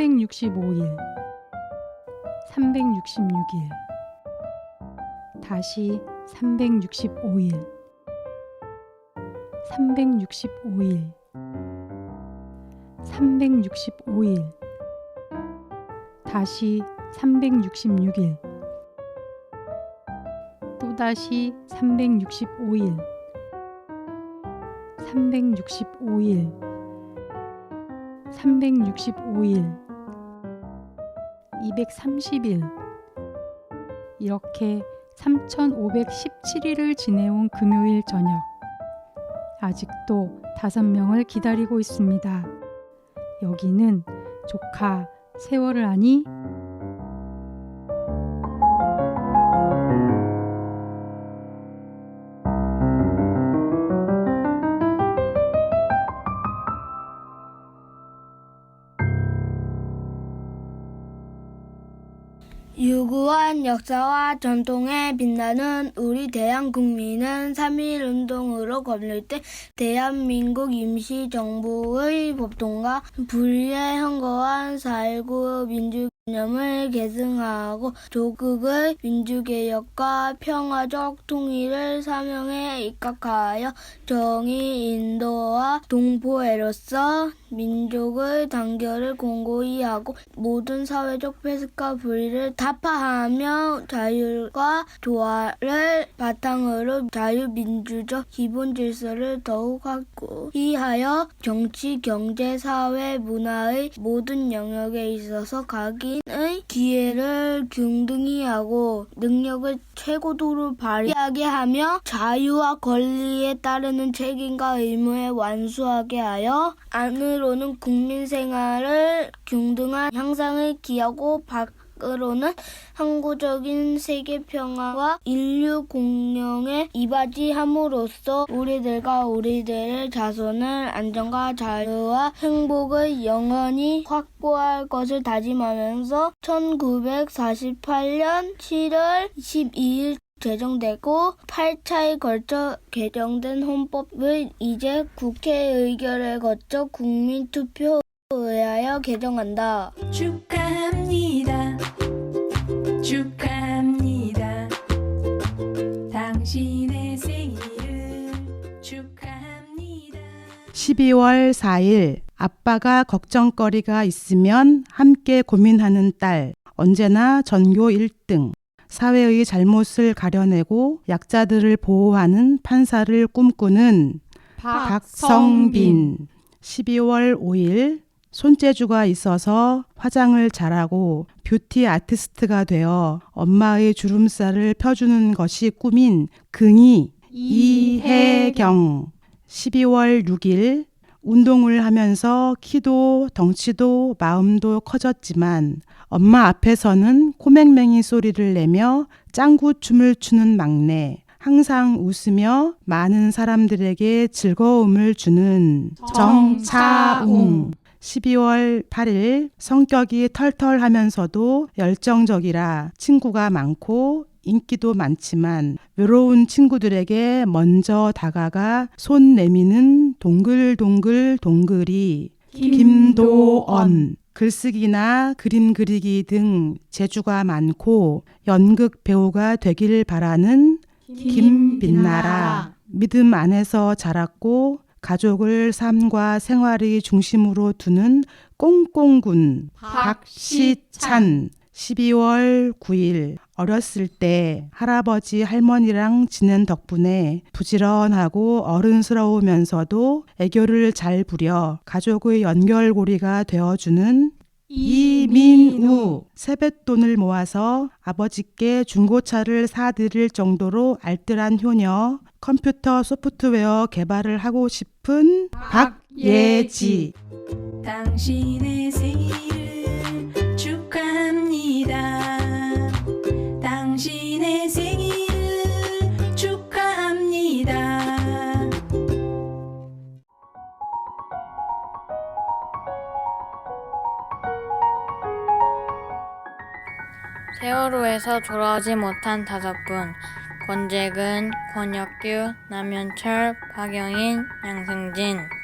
365일. 366일. 다시 365일. 365일. 365일. 다시 366일. 또다시 365일. 365일. 365일 230일 이렇게 3517일을 지내온 금요일 저녁 아직도 다섯 명을 기다리고 있습니다. 여기는 조카 세월을 아니? 유구한 역사와 전통에 빛나는 우리 대한국민은 3.1운동으로 걸릴 때 대한민국 임시정부의 법통과 불의에 헌거한 4.19 민주개 념을 계승하고 조국의 민주개혁과 평화적 통일을 사명에 입각하여 정의 인도와 동포애로서 민족의 단결을 공고히 하고 모든 사회적 폐쇄과 불의를 타파하며 자율과 조화를 바탕으로 자유민주적 기본 질서를 더욱 확고히 하여 정치, 경제, 사회, 문화의 모든 영역에 있어서 각인의 기회를 균등히 하고 능력을 최고도로 발휘하게 하며 자유와 권리에 따르는 책임과 의무에 완수하게 하여 안으로는 국민 생활을 균등한 향상을 기하고 밖 으로는 항구적인 세계 평화와 인류 공영에 이바지함으로써 우리들과 우리들의 자손을 안전과 자유와 행복을 영원히 확보할 것을 다짐하면서 1948년 7월 12일 제정되고 8차에 걸쳐 개정된 헌법을 이제 국회 의결을 거쳐 국민투표에 의하여 개정한다. 축하합니다. 축하합니다. 당신의 생일을 축하합니다. 12월 4일 아빠가 걱정거리가 있으면 함께 고민하는 딸 언제나 전교 1등 사회의 잘못을 가려내고 약자들을 보호하는 판사를 꿈꾸는 박성빈 12월 5일 손재주가 있어서 화장을 잘하고 뷰티 아티스트가 되어 엄마의 주름살을 펴주는 것이 꿈인 긍이 이혜경. 12월 6일 운동을 하면서 키도 덩치도 마음도 커졌지만 엄마 앞에서는 코맹맹이 소리를 내며 짱구 춤을 추는 막내 항상 웃으며 많은 사람들에게 즐거움을 주는 정차웅 12월 8일 성격이 털털하면서도 열정적이라 친구가 많고 인기도 많지만 외로운 친구들에게 먼저 다가가 손 내미는 동글동글 동글이 김도언 글쓰기나 그림 그리기 등 재주가 많고 연극 배우가 되길 바라는 김빛나라. 믿음 안에서 자랐고 가족을 삶과 생활의 중심으로 두는 꽁꽁군 박시찬 12월 9일. 어렸을 때 할아버지 할머니랑 지낸 덕분에 부지런하고 어른스러우면서도 애교를 잘 부려 가족의 연결고리가 되어주는 이민우. 세뱃돈을 모아서 아버지께 중고차를 사드릴 정도로 알뜰한 효녀 컴퓨터 소프트웨어 개발을 하고 싶은 박예지. 당신의 생일 세월호에서 돌아오지 못한 다섯 분 권재근, 권혁규, 남현철, 박영인, 양승진